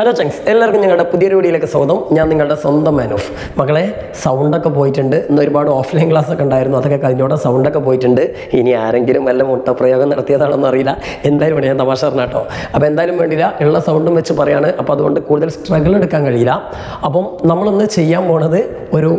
Hello ചങ്സ് എല്ലാവർക്കും ഞങ്ങളുടെ പുതിയൊരു വീഡിയോയിലേക്ക് സ്വാഗതം. ഞാൻ നിങ്ങളുടെ സ്വന്തം മാനോഫ്. മകളെ സൗണ്ടൊക്കെ പോയിട്ടുണ്ട്. ഇന്ന് ഒരുപാട് ഓഫ്ലൈൻ ക്ലാസ് ഒക്കെ ഉണ്ടായിരുന്നു. അതൊക്കെ കഴിഞ്ഞോടെ സൗണ്ടൊക്കെ പോയിട്ടുണ്ട്. ഇനി ആരെങ്കിലും വല്ല മുട്ടപ്രയോഗം നടത്തിയതാണെന്ന് അറിയില്ല. എന്തായാലും വേണം ഞാൻ തമാശ പറഞ്ഞ കേട്ടോ അപ്പോൾ എന്തായാലും വേണ്ടില്ല ഉള്ള സൗണ്ടും വെച്ച് പറയാണ്. അപ്പോൾ അതുകൊണ്ട് കൂടുതൽ സ്ട്രഗിൾ എടുക്കാൻ കഴിയില്ല. അപ്പം നമ്മളിന്ന് ചെയ്യാൻ പോണത് ഒരു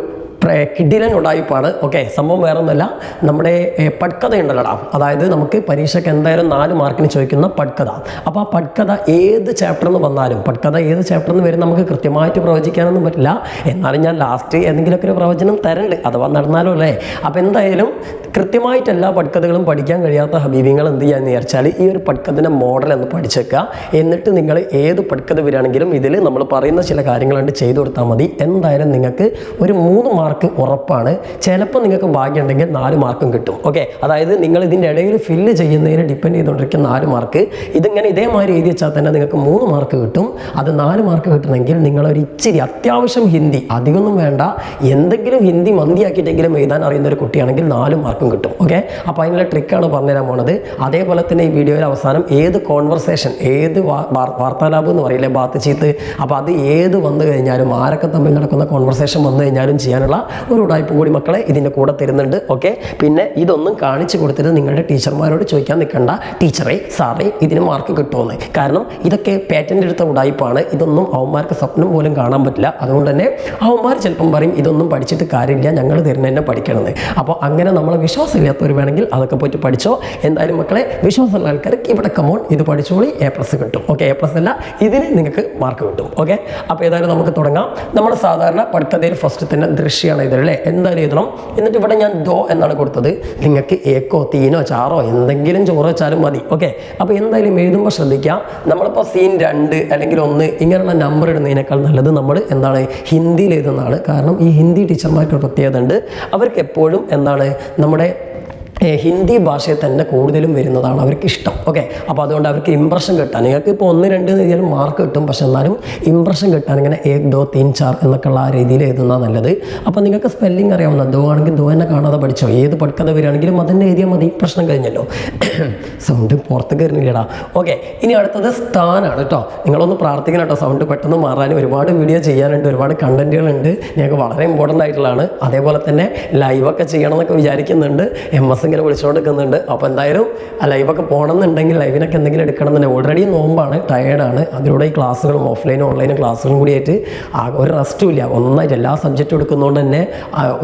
കിടിലൻ ഉടായ്പാണ് ഓക്കെ സംഭവം വേറെ ഒന്നുമല്ല നമ്മുടെ പഡ്കഥ ഉണ്ടല്ലോടാ അതായത് നമുക്ക് പരീക്ഷയ്ക്ക് എന്തായാലും നാല് മാർക്കിന് ചോദിക്കുന്ന പട്കഥ. അപ്പോൾ ആ പട്കഥ ഏത് ചാപ്റ്ററിൽ നിന്ന് വന്നാലും പട്കഥ ഏത് ചാപ്റ്ററിൽ നിന്ന് വരും നമുക്ക് കൃത്യമായിട്ട് പ്രവചിക്കാനൊന്നും പറ്റില്ല. എന്നാലും ഞാൻ ലാസ്റ്റ് എന്തെങ്കിലുമൊക്കെ ഒരു പ്രവചനം തരണ്ട് അഥവാ നടന്നാലും അല്ലേ? അപ്പോൾ എന്തായാലും കൃത്യമായിട്ട് എല്ലാ പട്കഥകളും പഠിക്കാൻ കഴിയാത്ത ഹബീബിങ്ങൾ എന്ത് ചെയ്യാന്ന് വിചാരിച്ചാൽ ഈ ഒരു പട്കഥന്റെ മോഡൽ ഒന്ന് പഠിച്ചേക്കുക എന്നിട്ട് നിങ്ങൾ ഏത് പട്കഥ വരികയാണെങ്കിലും ഇതിൽ നമ്മൾ പറയുന്ന ചില കാര്യങ്ങളുണ്ട് ചെയ്തു കൊടുത്താൽ മതി. എന്തായാലും നിങ്ങൾക്ക് ഒരു മൂന്ന് മാർക്ക് ഉറപ്പാണ്. ചിലപ്പോൾ നിങ്ങൾക്ക് ഭാഗ്യമുണ്ടെങ്കിൽ നാല് മാർക്കും കിട്ടും. ഓക്കെ അതായത് നിങ്ങൾ ഇതിന്റെ ഇടയിൽ ഫില്ല് ചെയ്യുന്നതിന് ഡിപ്പെൻഡ് ചെയ്തുകൊണ്ടിരിക്കുന്ന നാല് മാർക്ക്. ഇതിങ്ങനെ ഇതേമാതിരി എഴുതി വെച്ചാൽ തന്നെ നിങ്ങൾക്ക് മൂന്ന് മാർക്ക് കിട്ടും. അത് നാല് മാർക്ക് കിട്ടണമെങ്കിൽ നിങ്ങളൊരു ഇച്ചിരി അത്യാവശ്യം ഹിന്ദി അധികമൊന്നും വേണ്ട. എന്തെങ്കിലും ഹിന്ദി മന്തിയാക്കിയിട്ടെങ്കിലും എഴുതാൻ അറിയുന്ന ഒരു കുട്ടിയാണെങ്കിൽ നാല് മാർക്കും കിട്ടും. ഓക്കെ അപ്പോൾ അതിനുള്ള ട്രിക്കാണ് പറഞ്ഞുതരാൻ പോണത്. അതേപോലെ തന്നെ ഈ വീഡിയോയിൽ അവസാനം ഏത് കോൺവെർസേഷൻ ഏത് വാർത്താലാപം എന്ന് പറയില്ലേ ബാത്ത് ചീത്ത്. അപ്പോൾ അത് ഏത് വന്നു കഴിഞ്ഞാലും ആരൊക്കെ തമ്മിൽ നടക്കുന്ന കോൺവെർസേഷൻ വന്നു കഴിഞ്ഞാലും ചെയ്യാനുള്ള ഒരു ഉടായ്പ കൂടി മക്കളെ ഇതിന്റെ കൂടെ തരുന്നുണ്ട് ഓക്കെ പിന്നെ ഇതൊന്നും കാണിച്ചു കൊടുത്തിട്ട് നിങ്ങളുടെ ടീച്ചർമാരോട് ചോദിക്കാൻ നിൽക്കണ്ട. ടീച്ചറെ സാറേ ഇതിന് മാർക്ക് കിട്ടുമെന്ന്. കാരണം ഇതൊക്കെ പാറ്റന്റ് എടുത്ത ഉടായ്പാണ് ഇതൊന്നും അവന്മാർക്ക് സ്വപ്നം പോലും കാണാൻ പറ്റില്ല. അതുകൊണ്ട് തന്നെ അവന്മാർ ചിലപ്പം പറയും ഇതൊന്നും പഠിച്ചിട്ട് കാര്യമില്ല. ഞങ്ങൾ തരുന്ന തന്നെ പഠിക്കണമെന്ന്. അപ്പോൾ അങ്ങനെ നമ്മളെ വിശ്വാസമില്ലാത്തവർ വേണമെങ്കിൽ അതൊക്കെ പോയിട്ട് പഠിച്ചോ. എന്തായാലും മക്കളെ വിശ്വാസമുള്ള ആൾക്കാർക്ക് ഇവിടെ കമോൺ ഇത് പഠിച്ചോളി. എ പ്ലസ് കിട്ടും. ഓക്കെ എ പ്ലസ് അല്ല ഇതിന് നിങ്ങൾക്ക് മാർക്ക് കിട്ടും. ഓക്കെ അപ്പോൾ ഏതായാലും നമുക്ക് തുടങ്ങാം. നമ്മൾ സാധാരണ പഠിത്തതയിൽ ഫസ്റ്റ് തന്നെ ദൃശ്യമാണ് അല്ലേ എന്തായാലും എഴുതണം എന്നിട്ട് ഇവിടെ ഞാൻ ദോ എന്നാണ് കൊടുത്തത്. നിങ്ങൾക്ക് ഏക്കോ തീനോ ചാറോ എന്തെങ്കിലും ചോറ് വെച്ചാലും മതി. ഓക്കെ? അപ്പോൾ എന്തായാലും എഴുതുമ്പോൾ ശ്രദ്ധിക്കുക. നമ്മളിപ്പോൾ സീൻ രണ്ട് അല്ലെങ്കിൽ ഒന്ന് ഇങ്ങനെയുള്ള നമ്പർ ഇടുന്നതിനേക്കാൾ നല്ലത് നമ്മൾ എന്താണ് ഹിന്ദിയിൽ എഴുതുന്നതാണ്. കാരണം ഈ ഹിന്ദി ടീച്ചർമാർക്ക് പ്രത്യേകത ഉണ്ട്. അവർക്ക് എപ്പോഴും എന്താണ് നമ്മുടെ ഹിന്ദി ഭാഷയിൽ തന്നെ കൂടുതലും വരുന്നതാണ് അവർക്ക് ഇഷ്ടം ഓക്കെ? അപ്പോൾ അതുകൊണ്ട് അവർക്ക് ഇമ്പ്രഷൻ കിട്ടാൻ. നിങ്ങൾക്ക് ഇപ്പോൾ ഒന്ന് രണ്ട് രീതിയിൽ മാർക്ക് കിട്ടും. പക്ഷെ എന്നാലും ഇമ്പ്രഷൻ കിട്ടാൻ ഇങ്ങനെ ഏക് ദോ തീൻ ചാർ എന്നൊക്കെയുള്ള ആ രീതിയിൽ എഴുതുന്നതാണ് നല്ലത്. അപ്പോൾ നിങ്ങൾക്ക് സ്പെല്ലിംഗ് അറിയാവുന്ന ദോ ആണെങ്കിൽ ദോ എന്നെ കാണാതെ പഠിച്ചോ? ഏത് പഠിക്കാതെ വരികയാണെങ്കിലും അതിന്റെ എഴുതിയാൽ മതി. പ്രശ്നം കഴിഞ്ഞല്ലോ. സൗണ്ട് പുറത്ത് കയറുന്നില്ലടാ. ഓക്കെ ഇനി അടുത്തത് സ്ഥാനാണ് കേട്ടോ. നിങ്ങളൊന്ന് പ്രാർത്ഥിക്കണം കേട്ടോ. സൗണ്ട് പെട്ടെന്ന് മാറാനും ഒരുപാട് വീഡിയോ ചെയ്യാനുണ്ട്. ഒരുപാട് കണ്ടന്റുകളുണ്ട് ഞങ്ങൾക്ക് വളരെ ഇമ്പോർട്ടന്റ് ആയിട്ടുള്ളതാണ്. അതേപോലെ തന്നെ ലൈവൊക്കെ ചെയ്യണം എന്നൊക്കെ വിചാരിക്കുന്നുണ്ട്. എം എസ് ഇങ്ങനെ വിളിച്ചുകൊണ്ടിരിക്കുന്നുണ്ട് അപ്പോൾ എന്തായാലും ആ ലൈവൊക്കെ പോകണമെന്നുണ്ടെങ്കിൽ ലൈവിനൊക്കെ എന്തെങ്കിലും എടുക്കണം എന്നുണ്ടെങ്കിൽ ഓൾറെഡി നോമ്പാണ് ടയേർഡാണ് അതിലൂടെ ഈ ക്ലാസ്സുകളും ഓഫ്ലൈനും ഓൺലൈനും ക്ലാസ്സുകളും കൂടിയായിട്ട് ഒരു റെസ്റ്റും ഇല്ല. ഒന്നായിട്ട് എല്ലാ സബ്ജക്റ്റും എടുക്കുന്നതുകൊണ്ട് തന്നെ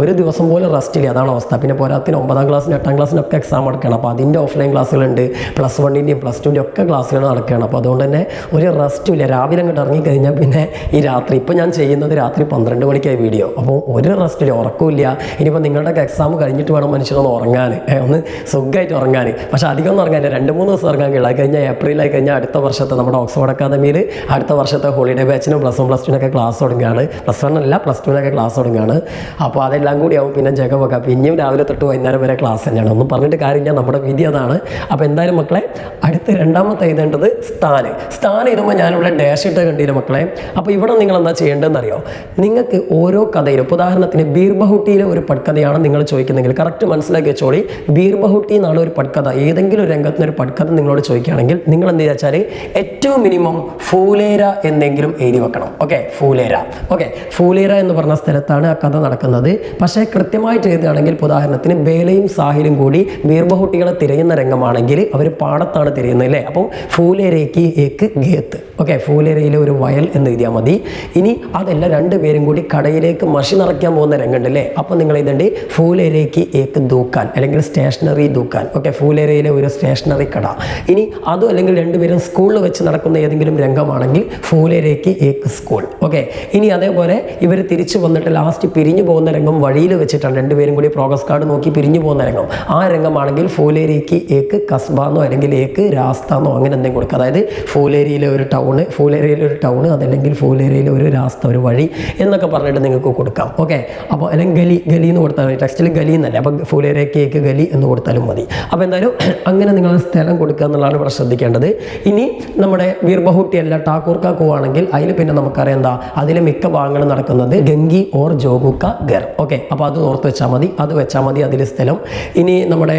ഒരു ദിവസം പോലും റെസ്റ്റ് ഇല്ല. അതാണ് അവസ്ഥ. പിന്നെ പോരാത്തിന് ഒമ്പതാം ക്ലാസ്സിന് എട്ടാം ക്ലാസ്സിനൊക്കെ എക്സാം എടുക്കണം. അപ്പോൾ അതിന്റെ ഓഫ്ലൈൻ ക്ലാസ്സുകളുണ്ട്. പ്ലസ് വണ്ണിന്റെയും പ്ലസ് ടുവിന്റെ ഒക്കെ ക്ലാസ്സുകൾ നടക്കുകയാണ് അപ്പോൾ അതുകൊണ്ട് തന്നെ ഒരു റെസ്റ്റും ഇല്ല. രാവിലെ അങ്ങോട്ട് ഇറങ്ങിക്കഴിഞ്ഞാൽ പിന്നെ ഈ രാത്രി ഇപ്പോൾ ഞാൻ ചെയ്യുന്നത് രാത്രി പന്ത്രണ്ട് മണിക്കായി വീഡിയോ അപ്പോൾ ഒരു റെസ്റ്റ് ഇല്ല. ഉറക്കമില്ല ഇനിയിപ്പോൾ നിങ്ങളുടെയൊക്കെ എക്സാം കഴിഞ്ഞിട്ട് വേണം മനുഷ്യനൊന്ന് ഉറങ്ങാൻ ഒന്ന് സുഖമായിട്ട് ഉറങ്ങാൻ പക്ഷേ അധികം ഒന്നും ഉറങ്ങാൻ രണ്ട് മൂന്ന് ദിവസം ഉറങ്ങാൻ കഴിയില്ല കഴിഞ്ഞാൽ ഏപ്രിലായി കഴിഞ്ഞാൽ അടുത്ത വർഷത്തെ നമ്മുടെ ഓക്സ്ഫോർഡ് അക്കാദമിയിൽ അടുത്ത വർഷത്തെ ഹോളിഡേ ബാച്ചിനും പ്ലസ് വൺ പ്ലസ് ടുവിനൊക്കെ ക്ലാസ് തുടങ്ങുകയാണ്. പ്ലസ് വൺ അല്ല പ്ലസ് ടുവിനൊക്കെ ക്ലാസ് തുടങ്ങുകയാണ്. അപ്പോൾ അതെല്ലാം കൂടി ആവും. പിന്നെ ജഗമൊക്കെ പിന്നെയും രാവിലെ തൊട്ട് വൈകുന്നേരം വരെ ക്ലാസ് തന്നെയാണ്. ഒന്നും പറഞ്ഞിട്ട് കാര്യമില്ല. നമ്മുടെ വിധി അതാണ്. അപ്പോൾ എന്തായാലും മക്കളെ അടുത്ത രണ്ടാമത്തെ എഴുതേണ്ടത് സ്ഥാന്. സ്ഥാനം എഴുതുമ്പോൾ ഞാനിവിടെ ഡാഷ് ഇട്ട് കണ്ടില്ല മക്കളെ? അപ്പോൾ ഇവിടെ നിങ്ങൾ എന്താ ചെയ്യേണ്ടതെന്ന് അറിയോ നിങ്ങൾക്ക് ഓരോ കഥയിലും ഉദാഹരണത്തിന് ബീർബഹുട്ടിയിലെ ഒരു പട്കഥയാണ് നിങ്ങൾ ചോദിക്കുന്നെങ്കിൽ കറക്റ്റ് മനസ്സിലാക്കി വെച്ചോളി. ബീർബഹുട്ടി എന്നാണ് ഒരു പട്കഥ ഏതെങ്കിലും ഒരു രംഗത്തിന് ഒരു പട്കഥ നിങ്ങളോട് ചോദിക്കുകയാണെങ്കിൽ നിങ്ങൾ എന്ത് വെച്ചാൽ ഏറ്റവും മിനിമം ഫൂലേര എന്നെങ്കിലും എഴുതി വെക്കണം. ഓക്കെ? ഫൂലേര. ഓക്കെ? ഫൂലേര എന്ന് പറഞ്ഞ സ്ഥലത്താണ് ആ കഥ നടക്കുന്നത്. പക്ഷേ കൃത്യമായിട്ട് എഴുതുകയാണെങ്കിൽ ഉദാഹരണത്തിന് ബേലയും സാഹിലും കൂടി ബീർബഹുട്ടികളെ തിരയുന്ന രംഗമാണെങ്കിൽ അവർ പാടത്താണ് തിരയുന്നത് അല്ലേ? അപ്പം ഫൂലേരയ്ക്ക് ഏക്ക് ഗേത്ത്. ഓക്കെ? ഫൂലേരയിലെ ഒരു വയൽ എന്ന് എഴുതിയാൽ മതി. ഇനി അതല്ല രണ്ടുപേരും കൂടി കടയിലേക്ക് മഷി നിറയ്ക്കാൻ പോകുന്ന രംഗമുണ്ട് അല്ലേ? അപ്പം നിങ്ങൾ എഴുതേണ്ടി ഫൂലേരയ്ക്ക് ഏക്ക് ദൂക്കാൻ അല്ലെങ്കിൽ സ്റ്റേഷനറി ദുക്കാൻ. ഓക്കെ ഫൂലേരയിലെ ഒരു സ്റ്റേഷനറി കട. ഇനി അതും അല്ലെങ്കിൽ രണ്ടുപേരും സ്കൂളിൽ വെച്ച് നടക്കുന്ന ഏതെങ്കിലും രംഗമാണെങ്കിൽ ഫൂലേരയ്ക്ക് ഏക്ക് സ്കൂൾ ഓക്കെ ഇനി അതേപോലെ ഇവർ തിരിച്ചു വന്നിട്ട് ലാസ്റ്റ് പിരിഞ്ഞു പോകുന്ന രംഗം വഴിയിൽ വെച്ചിട്ടാണ് രണ്ടുപേരും കൂടി പ്രോഗ്രസ് കാർഡ് നോക്കി പിരിഞ്ഞു പോകുന്ന രംഗം. ആ രംഗമാണെങ്കിൽ ഫൂലേരയ്ക്ക് ഏക്ക് കസ്ബാന്നോ അല്ലെങ്കിൽ ഏക്ക് രാസ്താന്നോ അങ്ങനെ എന്തെങ്കിലും കൊടുക്കുക അതായത് ഫൂലേരിയിലെ ഒരു ടൗണ് ഫൂലേരിയിലെ ഒരു ടൗണ് അതല്ലെങ്കിൽ ഫൂലേരിയിലെ ഒരു രാസ്ത ഒരു വഴി എന്നൊക്കെ പറഞ്ഞിട്ട് നിങ്ങൾക്ക് കൊടുക്കാം. ഓക്കെ അപ്പോൾ അല്ലെങ്കിൽ ഗലി ഗലി എന്ന് കൊടുത്താൽ ടെക്സ്റ്റിൽ ഗലി എന്നല്ലേ. അപ്പോൾ ഫൂലേരയ്ക്ക് ഏക്ക് ഗലി ഗുഡലി എന്ന് കൊടുത്താലും മതി. അപ്പോൾ എന്തായാലും അങ്ങനെ നിങ്ങൾ സ്ഥലം കൊടുക്കുക എന്നുള്ളതാണ് ഇവിടെ ശ്രദ്ധിക്കേണ്ടത്. ഇനി നമ്മുടെ വീർബഹുട്ടി അല്ല ടാക്കൂർക്ക കാക്കുവാണെങ്കിൽ അതിൽ പിന്നെ നമുക്കറിയാം എന്താ അതിലെ മിക്ക ഭാഗങ്ങളും നടക്കുന്നത് ഗംഗി ഓർ ജോഗുക്ക ഗർ ഓക്കെ അപ്പോൾ അത് ഓർത്ത് വെച്ചാൽ മതി അത് വെച്ചാൽ മതി അതിൽ സ്ഥലം. ഇനി നമ്മുടെ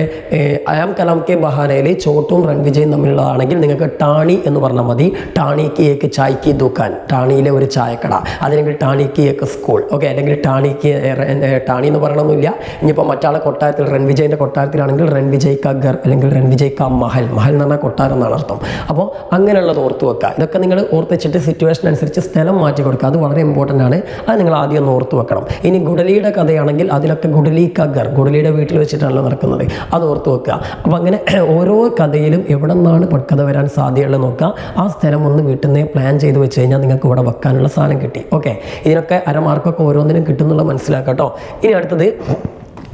അയാം കലാം കെ ബഹാനയിൽ ചോട്ടും റൺവിജയും തമ്മിലുള്ളതാണെങ്കിൽ നിങ്ങൾക്ക് ടാണി എന്ന് പറഞ്ഞാൽ മതി. ടാണിക്ക് ഏക്ക് ചായക്ക് ദുക്കാൻ ടാണിയിലെ ഒരു ചായക്കട. അല്ലെങ്കിൽ ടാണിക്ക് ഏക്ക് സ്കൂൾ. ഓക്കെ അല്ലെങ്കിൽ ടാണിക്ക് ടാണി എന്ന് പറയണമെന്നില്ല ഇനിയിപ്പോൾ മറ്റാളെ കൊട്ടാരത്തിൽ റൺവിജയിന്റെ കൊട്ടാരത്തിലാണെങ്കിൽ രൺവിജയ് ക ഗർ അല്ലെങ്കിൽ രൺവിജയ് ക മഹൽ. മഹൽ എന്ന് പറഞ്ഞാൽ കൊട്ടാരം എന്നാണ് അർത്ഥം. അപ്പോൾ അങ്ങനെയുള്ളത് ഓർത്ത് വെക്കുക. ഇതൊക്കെ നിങ്ങൾ ഓർത്ത് വെച്ചിട്ട് സിറ്റുവേഷൻ അനുസരിച്ച് സ്ഥലം മാറ്റി കൊടുക്കുക. അത് വളരെ ഇമ്പോർട്ടന്റ് ആണ്. അത് നിങ്ങൾ ആദ്യം ഒന്ന് ഓർത്ത് വെക്കണം. ഇനി ഗുഡലിയുടെ കഥയാണെങ്കിൽ അതിലൊക്കെ ഗുഡലി കഗർ ഗുഡലിയുടെ വീട്ടിൽ വെച്ചിട്ടാണല്ലോ നടക്കുന്നത്. അത് ഓർത്ത് വെക്കുക. അപ്പോൾ അങ്ങനെ ഓരോ കഥയിലും എവിടെ നിന്നാണ് കഥ വരാൻ സാധ്യതയുള്ളത് നോക്കുക. ആ സ്ഥലം ഒന്ന് വീട്ടിൽ നിന്ന് പ്ലാൻ ചെയ്ത് വെച്ച് കഴിഞ്ഞാൽ നിങ്ങൾക്ക് ഇവിടെ വെക്കാനുള്ള സാധനം കിട്ടി. ഓക്കെ ഇതിനൊക്കെ അരമാർക്കൊക്കെ ഓരോന്നിനും കിട്ടുന്നുള്ള മനസ്സിലാക്കാം കേട്ടോ ഇനി അടുത്തത്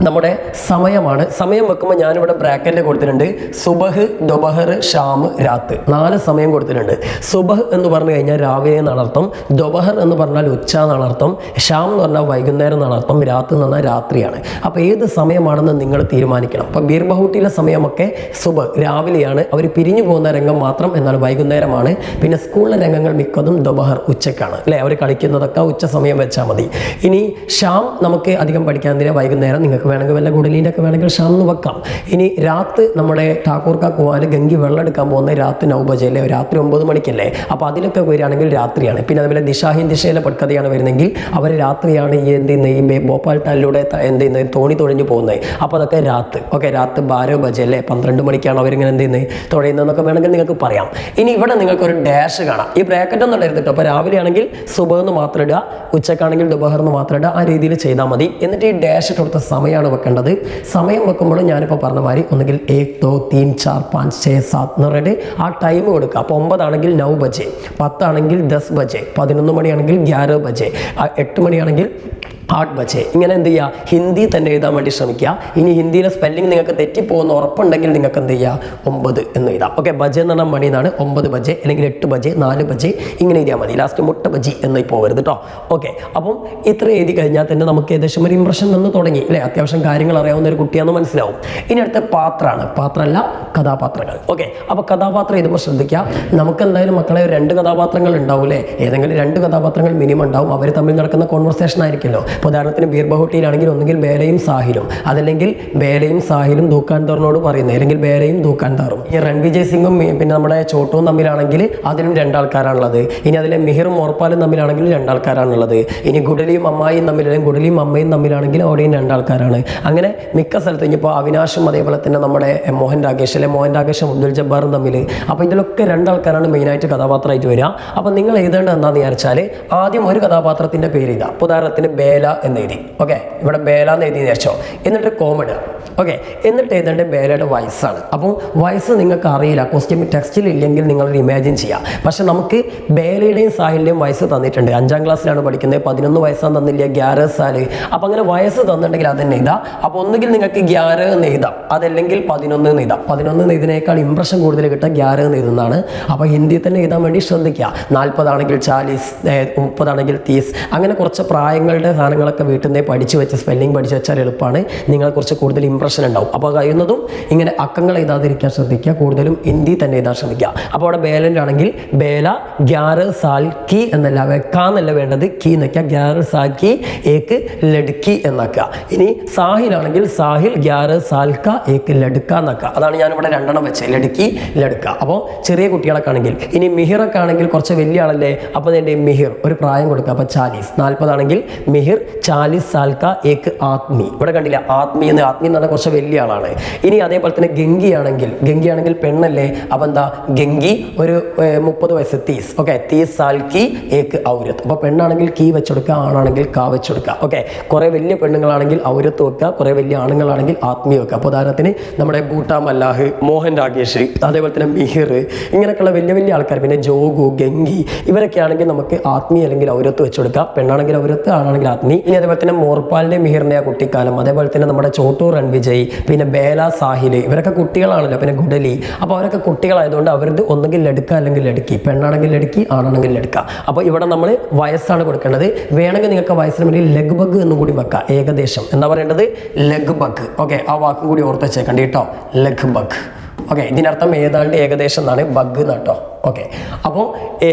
നമ്മുടെ സമയമാണ്. സമയം വെക്കുമ്പോൾ ഞാനിവിടെ ബ്രാക്കറ്റിൽ കൊടുത്തിട്ടുണ്ട്. സുബഹ് ദൊബഹർ ഷാം രാത്ത്. നാല് സമയം കൊടുത്തിട്ടുണ്ട്. സുബഹ് എന്ന് പറഞ്ഞു കഴിഞ്ഞാൽ രാവിലെ എന്നാണ് അർത്ഥം. ദൊബഹർ എന്ന് പറഞ്ഞാൽ ഉച്ച എന്നാണ് അർത്ഥം. ഷാം എന്ന് പറഞ്ഞാൽ വൈകുന്നേരം എന്നാണ് അർത്ഥം. രാത്ത് എന്ന് പറഞ്ഞാൽ രാത്രിയാണ്. അപ്പോൾ ഏത് സമയമാണെന്ന് നിങ്ങൾ തീരുമാനിക്കണം. അപ്പോൾ ബീർബഹൂട്ടിയിലെ സമയമൊക്കെ സുബഹ് രാവിലെയാണ്. അവർ പിരിഞ്ഞു പോകുന്ന രംഗം മാത്രം എന്നാൽ വൈകുന്നേരമാണ്. പിന്നെ സ്കൂളിലെ രംഗങ്ങൾ മിക്കതും ദൊബഹർ ഉച്ചക്കാണ് അല്ലേ? അവർ കളിക്കുന്നതൊക്കെ ഉച്ച സമയം വെച്ചാൽ മതി. ഇനി ഷാം നമുക്ക് അധികം പഠിക്കാൻ വൈകുന്നേരം നിങ്ങൾക്ക് വേണമെങ്കിൽ വല്ല ഗുഡലീന്റെ ഒക്കെ വേണമെങ്കിൽ ഷാന്ന് വെക്കാം. ഇനി രാത്ത് നമ്മുടെ ടാക്കൂർ കാക്കുവാൻ ഗംഗി വെള്ളം എടുക്കാൻ പോകുന്ന രാത്രി നൗബജയല്ലേ രാത്രി ഒമ്പത് മണിക്കല്ലേ? അപ്പോൾ അതിലൊക്കെ വരികയാണെങ്കിൽ രാത്രിയാണ്. പിന്നെ അതുപോലെ ദിശാഹിൻ ദിശയിലെ പട്കഥയാണ് വരുന്നെങ്കിൽ അവർ രാത്രിയാണ് ഈ എന്ത് ചെയ്യുന്നത് ഈ ഭോപ്പാൽ ടാലിലൂടെ എന്ത് ചെയ്യുന്നത് തോണി തുഴഞ്ഞു പോകുന്നത് അപ്പോൾ അതൊക്കെ രാത്ത് ഓക്കെ രാത്ത് ബാരോ ബജല്ലേ പന്ത്രണ്ട് മണിക്കാണ് അവരിങ്ങനെ എന്ത് ചെയ്യുന്നത് തുഴയുന്നതെന്നൊക്കെ വേണമെങ്കിൽ നിങ്ങൾക്ക് പറയാം. ഇനി ഇവിടെ നിങ്ങൾക്ക് ഒരു ഡാഷ് കാണാം. ഈ ബ്രാക്കറ്റ് ഒന്നും ഇടരുത് അപ്പോൾ രാവിലെ ആണെങ്കിൽ സുബഹെന്ന് മാത്രം ഇടുക ഉച്ചക്കാണെങ്കിൽ ദുബഹർന്ന് മാത്രം ഇടുക ആ രീതിയിൽ ചെയ്താൽ മതി. എന്നിട്ട് ഈ ഡാഷ് കൊടുത്ത കൊടുത്ത സമയമാണ് വെക്കേണ്ടത്. സമയം വെക്കുമ്പോൾ ഞാനിപ്പോൾ പറഞ്ഞ മാതിരി ഒന്നുകിൽ ഏക് ദോ തീൻ ചാർ പാഞ്ച് ഛേ സാത്ത് എന്ന് പറഞ്ഞിട്ട് ആ ടൈം കൊടുക്കുക. അപ്പോൾ ഒമ്പതാണെങ്കിൽ നൗ ബജെ പത്താണെങ്കിൽ ദസ് ബജെ പതിനൊന്ന് മണിയാണെങ്കിൽ ഗ്യാരോ ബജെ എട്ട് മണിയാണെങ്കിൽ ആട്ട് ബജെ. ഇങ്ങനെ എന്ത് ചെയ്യുക ഹിന്ദി തന്നെ എഴുതാൻ വേണ്ടി ശ്രമിക്കുക. ഇനി ഹിന്ദിയിലെ സ്പെല്ലിംഗ് നിങ്ങൾക്ക് തെറ്റിപ്പോകുന്ന ഉറപ്പുണ്ടെങ്കിൽ നിങ്ങൾക്ക് എന്ത് ചെയ്യുക ഒമ്പത് എന്ന് എഴുതാം. ഓക്കെ ബജെ എന്ന് പറഞ്ഞാൽ മണി എന്നാണ്. ഒമ്പത് ബജെ അല്ലെങ്കിൽ എട്ട് ബജെ നാല് ബജെ ഇങ്ങനെ എഴുതിയാൽ മതി. ലാസ്റ്റ് മുട്ട ബജി എന്ന് പോകരുത് കേട്ടോ ഓക്കെ അപ്പം ഇത്ര എഴുതി കഴിഞ്ഞാൽ തന്നെ നമുക്ക് ഏകദേശം ഒരു ഇമ്പ്രഷൻ നിന്ന് തുടങ്ങി അല്ലേ? അത്യാവശ്യം കാര്യങ്ങൾ അറിയാവുന്ന ഒരു കുട്ടിയാണെന്ന് മനസ്സിലാവും. ഇനി അടുത്ത പാത്രമാണ്. പാത്രമല്ല കഥാപാത്രങ്ങൾ. ഓക്കെ അപ്പോൾ കഥാപാത്രം ഇതുപോലെ ശ്രദ്ധിക്കുക നമുക്ക് എന്തായാലും മക്കളെ രണ്ട് കഥാപാത്രങ്ങൾ ഉണ്ടാവില്ലേ ഏതെങ്കിലും രണ്ട് കഥാപാത്രങ്ങൾ മിനിമം ഉണ്ടാവും. അവർ തമ്മിൽ നടക്കുന്ന കോൺവെർസേഷൻ ആയിരിക്കുമല്ലോ. ഉദാഹരണത്തിന് ബീർബഹുട്ടിയിലാണെങ്കിൽ ഒന്നുകിൽ ബേലയും സാഹിലും അതല്ലെങ്കിൽ ബേലയും സാഹിലും ദൂക്കാൻ തോറിനോട് പറയുന്നത് അല്ലെങ്കിൽ ബേലയും ദൂക്കാൻദാറും ഈ രൺവിജയ് സിംഗും പിന്നെ നമ്മുടെ ചോട്ടവും തമ്മിലാണെങ്കിൽ അതിലും രണ്ടാൾക്കാരാണുള്ളത്. ഇനി അതിലെ മിഹിറും മോർപ്പാലും തമ്മിലാണെങ്കിൽ രണ്ടാൾക്കാരാണുള്ളത്. ഇനി ഗുഡലിയും അമ്മായിയും തമ്മിൽ അല്ലെങ്കിൽ ഗുഡലിയും അമ്മയും തമ്മിലാണെങ്കിൽ അവിടെയും രണ്ടാൾക്കാരാണ് അങ്ങനെ മിക്ക സ്ഥലത്തും ഇനിയിപ്പോൾ അവിനാശും അതേപോലെ തന്നെ നമ്മുടെ മോഹൻ രാകേഷ് അല്ലെ? മോഹൻ രാകേഷും അബ്ദുൽ ജബ്ബാറും തമ്മിൽ അപ്പോൾ ഇതിലൊക്കെ രണ്ടാൾക്കാരാണ് മെയിനായിട്ട് കഥാപാത്രമായിട്ട് വരിക. അപ്പോൾ നിങ്ങൾ എഴുതേണ്ടത് എന്താണെന്ന് വിചാരിച്ചാൽ ആദ്യം ഒരു കഥാപാത്രത്തിന്റെ പേര് ഇതാ ഉദാഹരണത്തിന് ബേല എന്ന് എഴുതി. ഓക്കെ? ഇവിടെ ബേല എന്ന് എഴുതി വിചാരിച്ചോ? എന്നിട്ട് കോമഡ്. ഓക്കെ? എന്നിട്ട് എഴുതേണ്ട ബേലയുടെ വയസ്സാണ് അപ്പോൾ വയസ്സ് നിങ്ങൾക്ക് അറിയില്ല. ക്വസ്റ്റ്യൻ ടെക്സ്റ്റിൽ ഇല്ലെങ്കിൽ നിങ്ങൾ ഇമാജിൻ ചെയ്യാം. പക്ഷേ നമുക്ക് ബേലയുടെയും സാഹിലിന്റെയും വയസ്സ് തന്നിട്ടുണ്ട്. അഞ്ചാം ക്ലാസ്സിലാണ് പഠിക്കുന്നത്. പതിനൊന്ന് വയസ്സാണ് തന്നില്ല? ഗ്യാരസ് സാൽ. അപ്പോൾ അങ്ങനെ വയസ്സ് തന്നിട്ടുണ്ടെങ്കിൽ അതന്നെ തന്നെ. എഴുതാം അപ്പോൾ ഒന്നുകിൽ നിങ്ങൾക്ക് ഗ്യാരഹ് എന്ന് എഴുതാം അതല്ലെങ്കിൽ പതിനൊന്ന് എന്ന് എഴുതാം പതിനൊന്ന് എന്ന് ഇമ്പ്രഷൻ കൂടുതൽ കിട്ടുക ഗ്യാരഹ് എന്ന് എഴുതുന്നതാണ് അപ്പോൾ ഹിന്ദിയിൽ തന്നെ എഴുതാൻ വേണ്ടി ശ്രദ്ധിക്കുക. നാൽപ്പതാണെങ്കിൽ ചാലീസ് മുപ്പതാണെങ്കിൽ തീസ്. അങ്ങനെ കുറച്ച് പ്രായങ്ങളുടെ സാധനങ്ങളൊക്കെ വീട്ടിൽ നിന്നേ പഠിച്ചു വെച്ച് സ്പെല്ലിംഗ് പഠിച്ചു വെച്ചാൽ എളുപ്പമാണ്. നിങ്ങളെ കുറച്ച് കൂടുതൽ ഇംപ്രഷൻ ഉണ്ടാവും. അപ്പോൾ കഴിയുന്നതും ഇങ്ങനെ അക്കങ്ങൾ എഴുതാതിരിക്കാൻ ശ്രദ്ധിക്കുക. കൂടുതലും ഹിന്ദി തന്നെ എഴുതാൻ ശ്രമിക്കുക അപ്പോൾ അവിടെ ബേലന്റാണെങ്കിൽ ബേല ഗ്യാറ് സാൽ കി എന്നല്ല വെക്കാന്നല്ല വേണ്ടത്. കീ എന്നൊക്കെ ഗ്യാറ് സാൽ കി ഏക്ക് ലഡ്ക്കി എന്നാക്കുക. ഇനി സാഹിലാണെങ്കിൽ സാഹിൽ ഗ്യാറ് സാൽക്ക ഏക്ക് ലടുക്ക എന്നൊക്കെ. അതാണ് ഞാനിവിടെ രണ്ടെണ്ണം വെച്ചത് ലടുക്കി ലടുക്ക അപ്പോൾ ചെറിയ കുട്ടികളൊക്കെ ആണെങ്കിൽ ഇനി മിഹിറൊക്കെ ആണെങ്കിൽ കുറച്ച് വലിയ ആളല്ലേ? അപ്പോൾ അതിന്റെ മിഹിർ ഒരു പ്രായം കൊടുക്കുക. അപ്പോൾ ചാലീസ്. നാൽപ്പതാണെങ്കിൽ മിഹിർ ചാലീസ് സാൽക്ക ഏക്ക് ആത്മി. ഇവിടെ കണ്ടില്ല? ആത്മി എന്ന് ആത്മി എന്ന് കുറച്ച് വലിയ ആളാണ്. ഇനി അതേപോലെ തന്നെ ഗംഗി ആണെങ്കിൽ ഗംഗി ആണെങ്കിൽ പെണ്ണല്ലേ? അപ്പോൾ എന്താ? ഗംഗി ഒരു മുപ്പത് വയസ്സ് തീസ്. ഓക്കെ തീസ് സാൽക്കി ഏക്ക് ഔരത്ത്. അപ്പോൾ പെണ്ണാണെങ്കിൽ കീ വെച്ചെടുക്കുക ആണാണെങ്കിൽ കാ വെച്ചെടുക്കുക ഓക്കെ കുറേ വലിയ പെണ്ണുങ്ങളാണെങ്കിൽ ഔരത്ത് വെക്കുക കുറേ വലിയ ആണുങ്ങളാണെങ്കിൽ ആത്മീയ വെക്കുക അപ്പോൾ ഉദാഹരണത്തിന് നമ്മുടെ ബൂട്ടാ മല്ലാഹ് മോഹൻ രാകേഷ് അതേപോലെ തന്നെ മിഹിർ ഇങ്ങനെയൊക്കെയുള്ള വലിയ വലിയ ആൾക്കാർ പിന്നെ ജോഗു ഗംഗി ഇവരൊക്കെ ആണെങ്കിൽ നമുക്ക് ആത്മീയ അല്ലെങ്കിൽ ഔരത്ത് വെച്ചെടുക്കാം പെണ്ണാണെങ്കിൽ ഔരത്ത് ആണാണെങ്കിൽ ആത്മീയ ഇനി അതേപോലെ തന്നെ മോർപ്പാലിന്റെ മിഹിറിന്റെ ആ കുട്ടിക്കാലം അതേപോലെ തന്നെ നമ്മുടെ ചോട്ടൂർ രൺവിജയ് പിന്നെ ബേല സാഹിൽ ഇവരൊക്കെ കുട്ടികളാണല്ലോ പിന്നെ ഗുഡലി. അപ്പോൾ അവരൊക്കെ കുട്ടികളായതുകൊണ്ട് അവരത് ഒന്നെങ്കിൽ എടുക്കുക അല്ലെങ്കിൽ എടുക്കി. പെണ്ണാണെങ്കിൽ എടുക്കി ആണാണെങ്കിൽ എടുക്കുക. അപ്പോൾ ഇവിടെ നമ്മൾ വയസ്സാണ് കൊടുക്കേണ്ടത്. വേണമെങ്കിൽ നിങ്ങൾക്ക് വയസ്സിന് വേണ്ടി ലഘുബഗ് എന്നും കൂടി വെക്കാം. ഏകദേശം. എന്താ പറയേണ്ടത്? പറയേണ്ടത് ലഗ് ബഗ് ഓക്കെ ആ വാക്കും കൂടി ഓർത്ത് വെച്ചേക്കണ്ട കേട്ടോ. ലഗ് ബഗ് ഓക്കെ ഇതിനർത്ഥം ഏതാണ്ട് ഏകദേശം എന്നാണ് ബഗ് നട്ടോ ഓക്കെ അപ്പോൾ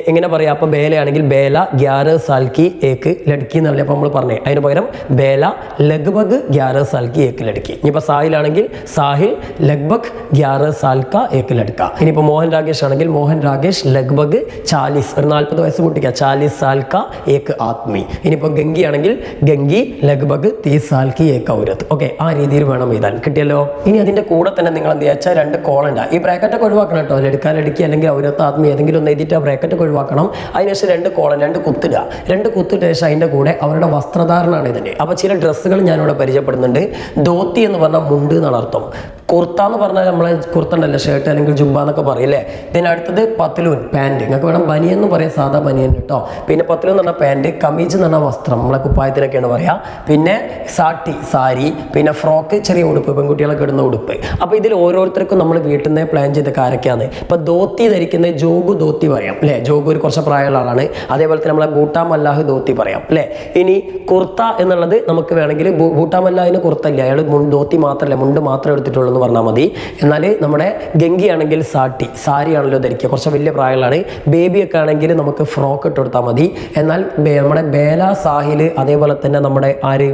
എങ്ങനെ പറയാം? അപ്പോൾ ബേലയാണെങ്കിൽ ബേല ഗ്യാറ് സാൽക്കി ഏക്ക് ലടുക്കി എന്നല്ലേ അപ്പോൾ നമ്മൾ പറഞ്ഞേ. അതിന് പകരം ബേല ലഗ്ബഗ് ഗ്യാറ് സാൽക്കി ഏക്ക് ലടുക്കി ഇനിയിപ്പോൾ സാഹിലാണെങ്കിൽ സാഹിൽ ലഗ്ബഗ് ഗ്യാറ് സാൽക്ക ഏക്ക് ലടുക്ക ഇനിയിപ്പോൾ മോഹൻ രാകേഷ് ആണെങ്കിൽ മോഹൻ രാകേഷ് ലഗ്ബഗ് ചാലിസ്. ഒരു നാൽപ്പത് വയസ്സ് കൂട്ടിക്കുക ചാലിസ് സാൽക്ക ഏക്ക് ആത്മി. ഇനിയിപ്പോൾ ഗംഗി ആണെങ്കിൽ ഗംഗി ലഗ്ബഗ് തീ സാൽക്കി ഏക്ക് ഔരത്. ഓക്കെ ആ രീതിയിൽ വേണം എഴുതാൻ. കിട്ടിയല്ലോ? ഇനി അതിന്റെ കൂടെ തന്നെ നിങ്ങൾ എന്ത് വെച്ചാൽ രണ്ട് കോളുണ്ട് ഈ ബ്രാക്കറ്റൊക്കെ ഒഴിവാക്കണം കേട്ടോ. ലടുക്കാൻ ലടുക്കി അല്ലെങ്കിൽ ഔരത്ത് ആത്മീയ ഏതെങ്കിലും ഒന്ന് എഴുതിയിട്ട് ആ ബ്രാക്കറ്റൊക്കെ ഒഴിവാക്കണം. അതിനുശേഷം രണ്ട് കോളം രണ്ട് കുത്തിടുക. രണ്ട് കുത്തിട്ട ശേഷം അതിന്റെ കൂടെ അവരുടെ വസ്ത്രധാരണമാണ് ഇതിന്റെ അപ്പോൾ ചില ഡ്രസ്സുകൾ ഞാനിവിടെ പരിചയപ്പെടുന്നുണ്ട്. ധോത്തി എന്ന് പറഞ്ഞാൽ മുണ്ട് എന്നാണ് അർത്ഥം. കുർത്ത എന്ന് പറഞ്ഞാൽ നമ്മളെ കുർത്ത ഉണ്ടല്ലോ ഷർട്ട് അല്ലെങ്കിൽ ജുബ എന്നൊക്കെ പറയില്ലേ ഇതിനടുത്തത് പത്തലൂൻ പാന്റ് നിങ്ങൾക്ക് വേണം ബനിയൻ എന്ന് പറയാം സാധാ ബനിയൻ കേട്ടോ. പിന്നെ പത്തിലൂൻ എന്ന് പറഞ്ഞാൽ പാന്റ് കമീജ് എന്ന് പറഞ്ഞാൽ വസ്ത്രം നമ്മളെ കുപ്പായത്തിനൊക്കെയാണ് പറയുക പിന്നെ സാട്ടി സാരി പിന്നെ ഫ്രോക്ക് ചെറിയ ഉടുപ്പ് പെൺകുട്ടികളൊക്കെ ഇടുന്ന ഉടുപ്പ്. അപ്പോൾ ഇതിൽ ഓരോരുത്തർക്കും നമ്മൾ വീട്ടിൽ നിന്ന് പ്ലാൻ ചെയ്ത ആരൊക്കെയാണ് ഇപ്പോൾ ധോത്തി ധരിക്കുന്ന ജോഗു ധോത്തി പറയാം അല്ലേ? ജോഗു ഒരു കുറച്ച് പ്രായമുള്ള ആളാണ്. അതേപോലെ തന്നെ നമ്മളെ ബൂട്ടാ മല്ലാഹ് ധോത്തി പറയാം അല്ലേ? ഇനി കുർത്ത എന്നുള്ളത് നമുക്ക് വേണമെങ്കിൽ ബൂട്ടാ കുർത്തല്ല അയാൾ ധോത്തി മാത്രമല്ല മുണ്ട് മാത്രമേ എടുത്തിട്ടുള്ളൂ എന്ന് പറഞ്ഞാൽ മതി. എന്നാൽ നമ്മുടെ ഗംഗി ആണെങ്കിൽ സാട്ടി സാരി ആണല്ലോ ധരിക്കുക. കുറച്ച് വലിയ പ്രായമുള്ളതാണ് ബേബിയൊക്കെ ആണെങ്കിൽ നമുക്ക് ഫ്രോക്ക് ഇട്ട് കൊടുത്താൽ മതി. എന്നാൽ നമ്മുടെ ബേല സാഹിൽ അതേപോലെ തന്നെ നമ്മുടെ ആര്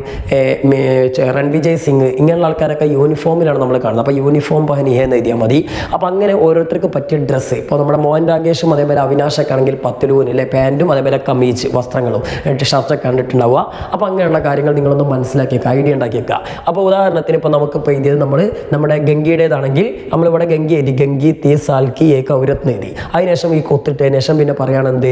റൺവിജയ് സിംഗ് ഇങ്ങനെയുള്ള ആൾക്കാരൊക്കെ യൂണിഫോമിലാണ് നമ്മൾ കാണുന്നത്. അപ്പോൾ യൂണിഫോം പഹനിഹ എന്ന് എഴുതിയാൽ മതി. അപ്പോൾ അങ്ങനെ ഓരോരുത്തർക്ക് പറ്റിയ ഡ്രസ്സ് ഇപ്പോൾ നമ്മുടെ മോഹൻ രാകേഷും അതേപോലെ അവിനാശൊക്കെ ആണെങ്കിൽ പത്തുലൂൻ അല്ലെ പാന്റും അതേപോലെ കമ്മീച്ച് വസ്ത്രങ്ങളും ഷർട്ടൊക്കെ കണ്ടിട്ടുണ്ടാവുക. അപ്പോൾ അങ്ങനെയുള്ള കാര്യങ്ങൾ നിങ്ങളൊന്ന് മനസ്സിലാക്കിയേക്കുക ഐഡിയ ഉണ്ടാക്കിയേക്കുക അപ്പോൾ ഉദാഹരണത്തിന് ഇപ്പോൾ നമുക്കിപ്പോൾ ഇന്ത്യ നമ്മൾ നമ്മുടെ ഗംഗയുടേതാണെങ്കിൽ നമ്മളിവിടെ ഗംഗി എഴുതി ഗംഗി തീ സാൽക്കി ഏ ഔരത്ന എഴുതി അതിനുശേഷം ഈ കൊത്തിട്ടതിന് ശേഷം പിന്നെ പറയുകയാണെന്ത്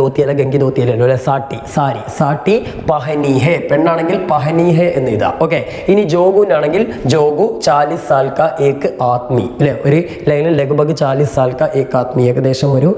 ദോത്തിയല ഗംഗി ധോത്തിയല്ലോ അല്ലെ? സാട്ടി സാരി. സാട്ടി പഹനീഹെ. പെണ്ണാണെങ്കിൽ പഹനീഹെ എന്ന് എഴുതാം. ഓക്കെ. ഇനി ജോഗുനാണെങ്കിൽ ജോഗു ചാലിസ് സാൽക്ക ഏക്ക് ആത്മി. അല്ലെ? ഒരു ലൈനിൽ ലഘുബഗ് ചാലിസ് സാൽക്ക ഏക് ആത്മി ഏകദേശം ഒരു